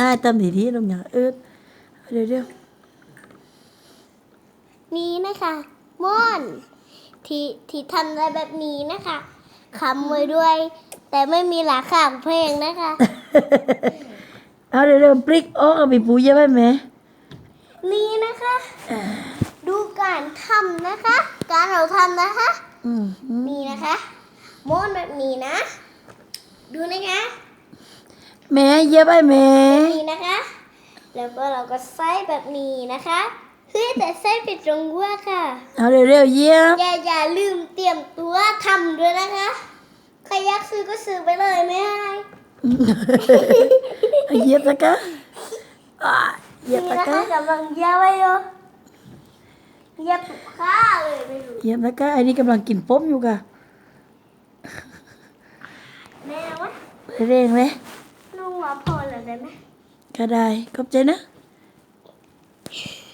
อ่าตำดีๆลงอย่างเอิดเดี๋ยวเดี๋ยวนี้นะคะม่อนที่ที่ทำอะไรแบบนี้นะคะคำไว้ด้วย แต่ไม่มีราคาของเพลงนะคะ เอาเดี๋ยวเดี๋ยวปลิกออกเอาไปปูเยอะไปไหมนี่นะคะ ดูการทำนะคะ การเราทำนะคะอืมอืมนี่นะคะม้วนแบบนี้นะ ดูนะคะแม่เยอะไปแม่นี่นะคะ แล้วก็เราก็ใส่แบบนี้นะคะเฮ้ยแต่ใส่ผิดตรงว่าค่ะ เอาเดี๋ยวเดี๋ยวเยี่ยมอย่าอย่าลืมเตรียมตัวทำด้วยนะคะใครอยากซื้อก็ซื้อไปเลยไม่ให้เอาเหยียบตะกะอ่าเหยียบนี่ตะนะกะคะกำลังเยาไว้อยู่เหยียบข้าเลยไม่รู้เหยียบตะกะไอ้นี่กำลังกินป๊มอยู่กะ แม่วะเร่งเลยลุงว่าพอแล้วได้ไหมก็ได้ขอบใจนะอ